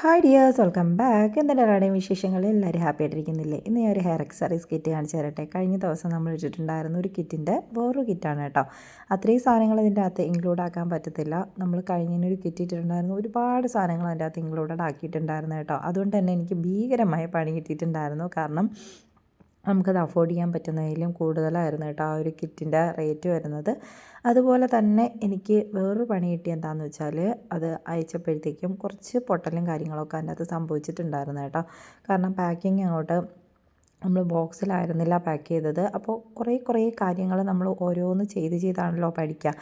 Hi dears welcome back എന്താണ് എല്ലാവരുടെയും വിശേഷങ്ങൾ? എല്ലാവരും ഹാപ്പി ആയിട്ടിരിക്കുന്നില്ലേ? ഇന്ന് ഞാൻ ഒരു ഹെയർ അക്സറീസ് കിറ്റ് കാണിച്ചു തരട്ടെ. കഴിഞ്ഞ ദിവസം നമ്മൾ ഇട്ടിട്ടുണ്ടായിരുന്ന ഒരു കിറ്റിന്റെ വേറൊരു കിറ്റാണ് കേട്ടോ. അത്രയും സാധനങ്ങൾ ഇതിന്റെ അകത്ത് ഇൻക്ലൂഡ് ആക്കാൻ പറ്റത്തില്ല. നമ്മൾ കഴിഞ്ഞൊരു കിറ്റ് ഇട്ടിട്ടുണ്ടായിരുന്നു. ഒരുപാട് സാധനങ്ങൾ അതിന്റെ അകത്ത് ഇൻക്ലൂഡഡ് ആക്കിയിട്ടുണ്ടായിരുന്നു കേട്ടോ. അതുകൊണ്ട് തന്നെ എനിക്ക് ഭീകരമായ പണി കിട്ടിയിട്ടുണ്ടായിരുന്നു. കാരണം നമുക്കത് അഫോർഡ് ചെയ്യാൻ പറ്റുന്നതിലും കൂടുതലായിരുന്നു കേട്ടോ ആ ഒരു കിറ്റിന്റെ റേറ്റ് വരുന്നത്. അതുപോലെ തന്നെ എനിക്ക് വേറൊരു പണി കിട്ടി എന്താണെന്ന് വെച്ചാൽ അത് അയച്ചപ്പോഴത്തേക്കും കുറച്ച് പൊട്ടലും കാര്യങ്ങളൊക്കെ അതിന്റെ അകത്ത് സംഭവിച്ചിട്ടുണ്ടായിരുന്നു കേട്ടോ. കാരണം പാക്കിങ് അങ്ങോട്ട് നമ്മൾ ബോക്സിലായിരുന്നില്ല പാക്ക് ചെയ്തത്. അപ്പോൾ കുറേ കുറേ കാര്യങ്ങൾ നമ്മൾ ഓരോന്ന് ചെയ്ത് ചെയ്താണല്ലോ പഠിക്കുക.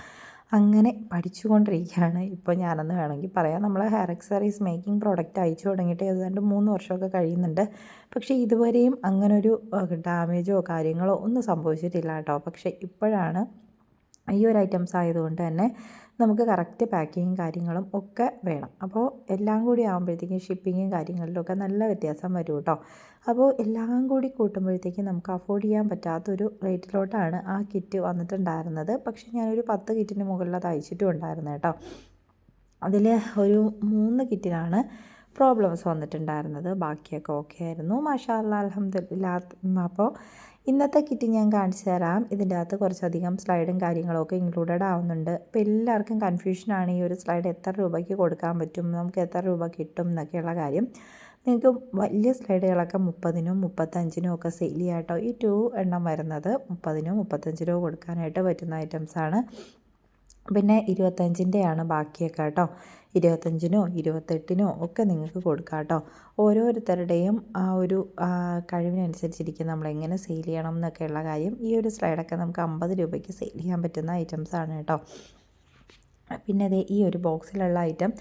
അങ്ങനെ പഠിച്ചുകൊണ്ടിരിക്കുകയാണ്. ഇപ്പോൾ ഞാനെന്ന് വേണമെങ്കിൽ പറയാം. നമ്മൾ ഹെയർ എക്സറീസ് മേക്കിംഗ് പ്രോഡക്റ്റ് അയച്ചു തുടങ്ങിയിട്ട് ഏതാണ്ട് മൂന്ന് വർഷമൊക്കെ കഴിയുന്നുണ്ട്. പക്ഷേ ഇതുവരെയും അങ്ങനൊരു ഡാമേജോ കാര്യങ്ങളോ ഒന്നും സംഭവിച്ചിട്ടില്ല കേട്ടോ. പക്ഷേ ഇപ്പോഴാണ് ഈ ഒരു ഐറ്റംസ് ആയതുകൊണ്ട് തന്നെ നമുക്ക് കറക്റ്റ് പാക്കിങ്ങും കാര്യങ്ങളും ഒക്കെ വേണം. അപ്പോൾ എല്ലാം കൂടി ആകുമ്പോഴത്തേക്കും ഷിപ്പിങ്ങും കാര്യങ്ങളിലൊക്കെ നല്ല വ്യത്യാസം വരും കേട്ടോ. അപ്പോൾ എല്ലാം കൂടി കൂട്ടുമ്പോഴത്തേക്കും നമുക്ക് അഫോർഡ് ചെയ്യാൻ പറ്റാത്തൊരു റേറ്റിലോട്ടാണ് ആ കിറ്റ് വന്നിട്ടുണ്ടായിരുന്നത്. പക്ഷേ ഞാനൊരു പത്ത് കിറ്റിന് മുകളിൽ അത് അയച്ചിട്ടും ഉണ്ടായിരുന്നു കേട്ടോ. അതിൽ ഒരു മൂന്ന് കിറ്റിനാണ് പ്രോബ്ലംസ് വന്നിട്ടുണ്ടായിരുന്നത്. ബാക്കിയൊക്കെ ഓക്കെ ആയിരുന്നു. മാഷാ അല്ലാ അലഹമ്മദില്ല അപ്പോൾ ഇന്നത്തെ കിറ്റ് ഞാൻ കാണിച്ചു തരാം. ഇതിന്റെ അകത്ത് കുറച്ചധികം സ്ലൈഡും കാര്യങ്ങളൊക്കെ ഇൻക്ലൂഡഡ് ആവുന്നുണ്ട്. അപ്പോൾ എല്ലാവർക്കും കൺഫ്യൂഷനാണ് ഈ ഒരു സ്ലൈഡ് എത്ര രൂപയ്ക്ക് കൊടുക്കാൻ പറ്റും നമുക്ക് എത്ര രൂപ കിട്ടും എന്നൊക്കെയുള്ള കാര്യം. നിങ്ങൾക്ക് വലിയ സ്ലൈഡുകളൊക്കെ മുപ്പതിനും മുപ്പത്തഞ്ചിനും ഒക്കെ സെയിൽ ചെയ്യാട്ടോ. ഈ ടു എണ്ണം വരുന്നത് മുപ്പതിനും മുപ്പത്തഞ്ചിനോ കൊടുക്കാനായിട്ട് പറ്റുന്ന ഐറ്റംസാണ് പിന്നെ ഇരുപത്തഞ്ചിന്റെയാണ് ബാക്കിയൊക്കെ കേട്ടോ. ഇരുപത്തഞ്ചിനോ ഇരുപത്തെട്ടിനോ ഒക്കെ നിങ്ങൾക്ക് കൊടുക്കാം കേട്ടോ. ഓരോരുത്തരുടെയും ആ ഒരു കഴിവിനനുസരിച്ചിരിക്കും നമ്മൾ എങ്ങനെ സെയിൽ ചെയ്യണം എന്നൊക്കെയുള്ള കാര്യം ഈ ഒരു സ്ലൈഡൊക്കെ നമുക്ക് അമ്പത് രൂപയ്ക്ക് സെയിൽ ചെയ്യാൻ പറ്റുന്ന ഐറ്റംസാണ് കേട്ടോ. പിന്നെ അതേ ഈ ഒരു ബോക്സിലുള്ള ഐറ്റം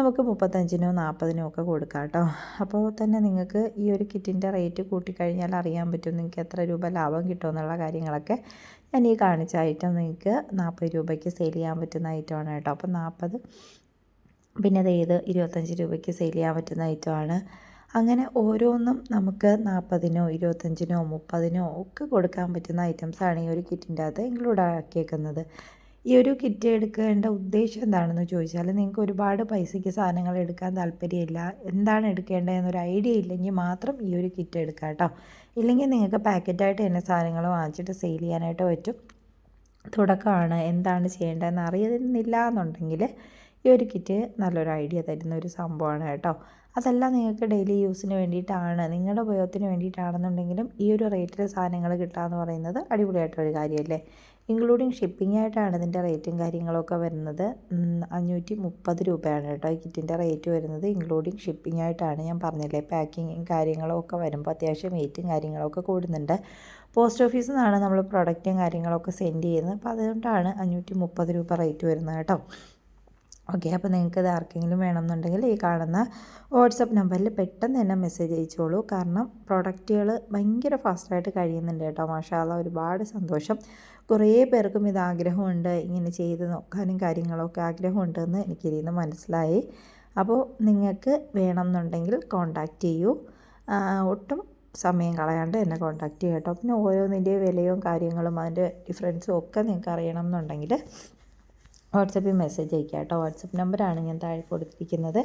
നമുക്ക് മുപ്പത്തഞ്ചിനോ നാൽപ്പതിനോ ഒക്കെ കൊടുക്കാം കേട്ടോ. അപ്പോൾ തന്നെ നിങ്ങൾക്ക് ഈ ഒരു കിറ്റിന്റെ റേറ്റ് കൂട്ടിക്കഴിഞ്ഞാൽ അറിയാൻ പറ്റും നിങ്ങൾക്ക് എത്ര രൂപ ലാഭം കിട്ടുമെന്നുള്ള കാര്യങ്ങളൊക്കെ ഞാൻ ഈ കാണിച്ച ഐറ്റം നിങ്ങൾക്ക് നാൽപ്പത് രൂപയ്ക്ക് സെയിൽ ചെയ്യാൻ പറ്റുന്ന ഐറ്റമാണ് കേട്ടോ. അപ്പോൾ നാൽപ്പത് പിന്നെ അത് ഏത് ഇരുപത്തഞ്ച് രൂപയ്ക്ക് സെയിൽ ചെയ്യാൻ പറ്റുന്ന ഐറ്റമാണ് അങ്ങനെ ഓരോന്നും നമുക്ക് നാൽപ്പതിനോ ഇരുപത്തഞ്ചിനോ മുപ്പതിനോ ഒക്കെ കൊടുക്കാൻ പറ്റുന്ന ഐറ്റംസാണ് ഈ ഒരു കിറ്റിന്റെ അകത്ത് ഇൻക്ലൂഡ് ആക്കിയേക്കുന്നത്. ഈ ഒരു കിറ്റ് എടുക്കേണ്ട ഉദ്ദേശം എന്താണെന്ന് ചോദിച്ചാൽ നിങ്ങൾക്ക് ഒരുപാട് പൈസയ്ക്ക് സാധനങ്ങൾ എടുക്കാൻ താല്പര്യമില്ല. എന്താണ് എടുക്കേണ്ടതെന്നൊരു ഐഡിയ ഇല്ലെങ്കിൽ മാത്രം ഈ ഒരു കിറ്റ് എടുക്കാം കേട്ടോ. ഇല്ലെങ്കിൽ നിങ്ങൾക്ക് പാക്കറ്റായിട്ട് തന്നെ സാധനങ്ങൾ വാങ്ങിച്ചിട്ട് സെയിൽ ചെയ്യാനായിട്ട് പറ്റും. തുടക്കമാണ് എന്താണ് ചെയ്യേണ്ടതെന്ന് അറിയുന്നില്ല എന്നുണ്ടെങ്കിൽ ഈ ഒരു കിറ്റ് നല്ലൊരു ഐഡിയ തരുന്ന ഒരു സംഭവമാണ് കേട്ടോ. അതല്ല നിങ്ങൾക്ക് ഡെയിലി യൂസിന് വേണ്ടിയിട്ടാണ്. നിങ്ങളുടെ ഉപയോഗത്തിന് വേണ്ടിയിട്ടാണെന്നുണ്ടെങ്കിലും ഈ ഒരു റേറ്റിൽ സാധനങ്ങൾ കിട്ടുക എന്ന് പറയുന്നത് അടിപൊളിയായിട്ടൊരു കാര്യമല്ലേ? ഇൻക്ലൂഡിങ് ഷിപ്പിംഗ് ആയിട്ടാണ് ഇതിന്റെ റേറ്റും കാര്യങ്ങളൊക്കെ വരുന്നത്. അഞ്ഞൂറ്റി മുപ്പത് രൂപയാണ് കേട്ടോ ഈ കിറ്റിന്റെ റേറ്റ് വരുന്നത്. ഇൻക്ലൂഡിങ് ഷിപ്പിംഗ് ആയിട്ടാണ് ഞാൻ പറഞ്ഞില്ലേ. പാക്കിങ്ങും കാര്യങ്ങളൊക്കെ വരുമ്പോൾ അത്യാവശ്യം വെയിറ്റും കാര്യങ്ങളൊക്കെ കൂടുന്നുണ്ട്. പോസ്റ്റ് ഓഫീസിൽ നിന്നാണ് നമ്മൾ പ്രൊഡക്റ്റും കാര്യങ്ങളൊക്കെ സെൻഡ് ചെയ്യുന്നത്. അപ്പോൾ അതുകൊണ്ടാണ് അഞ്ഞൂറ്റി മുപ്പത് രൂപ റേറ്റ് വരുന്നത് കേട്ടോ. ഓക്കെ അപ്പോൾ നിങ്ങൾക്ക് ഇത് ആർക്കെങ്കിലും വേണമെന്നുണ്ടെങ്കിൽ ഈ കാണുന്ന വാട്സപ്പ് നമ്പറിൽ പെട്ടെന്ന് തന്നെ മെസ്സേജ് അയച്ചോളൂ. കാരണം പ്രൊഡക്റ്റുകൾ ഭയങ്കര ഫാസ്റ്റായിട്ട് കഴിയുന്നുണ്ട് കേട്ടോ. മാഷാല ഒരുപാട് സന്തോഷം. കുറേ പേർക്കും ഇത് ആഗ്രഹമുണ്ട്. ഇങ്ങനെ ചെയ്ത് നോക്കാനും കാര്യങ്ങളൊക്കെ ആഗ്രഹമുണ്ടെന്ന് എനിക്കിതിൽ നിന്ന് മനസ്സിലായി. അപ്പോൾ നിങ്ങൾക്ക് വേണമെന്നുണ്ടെങ്കിൽ കോണ്ടാക്റ്റ് ചെയ്യൂ. ഒട്ടും സമയം കളയാണ്ട് എന്നെ കോണ്ടാക്റ്റ് ചെയ്യാം കേട്ടോ. പിന്നെ ഓരോന്നിന്റെ വിലയും കാര്യങ്ങളും അതിന്റെ ഡിഫറൻസും ഒക്കെ നിങ്ങൾക്ക് അറിയണം എന്നുണ്ടെങ്കിൽ വാട്സപ്പിൽ മെസ്സേജ് അയക്കുക കേട്ടോ. വാട്സപ്പ് നമ്പറാണ് ഞാൻ താഴെ കൊടുത്തിരിക്കുന്നത്.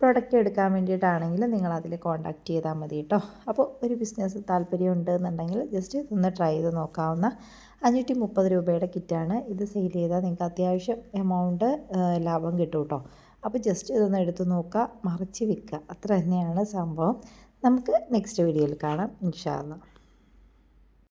പ്രൊഡക്റ്റ് എടുക്കാൻ വേണ്ടിയിട്ടാണെങ്കിൽ നിങ്ങൾ അതിൽ കോൺടാക്റ്റ് ചെയ്താൽ മതി കേട്ടോ. അപ്പോൾ ഒരു ബിസിനസ് താല്പര്യം ഉണ്ടെന്നുണ്ടെങ്കിൽ ജസ്റ്റ് ഇതൊന്ന് ട്രൈ ചെയ്ത് നോക്കാവുന്ന അഞ്ഞൂറ്റി മുപ്പത് രൂപയുടെ കിറ്റാണ് ഇത് സെയിൽ ചെയ്താൽ നിങ്ങൾക്ക് അത്യാവശ്യം എമൗണ്ട് ലാഭം കിട്ടും കേട്ടോ. അപ്പോൾ ജസ്റ്റ് ഇതൊന്ന് എടുത്ത് നോക്കുക മറിച്ച് വിൽക്കുക അത്ര തന്നെയാണ് സംഭവം. നമുക്ക് നെക്സ്റ്റ് വീഡിയോയിൽ കാണാം. ഇൻഷാല്ല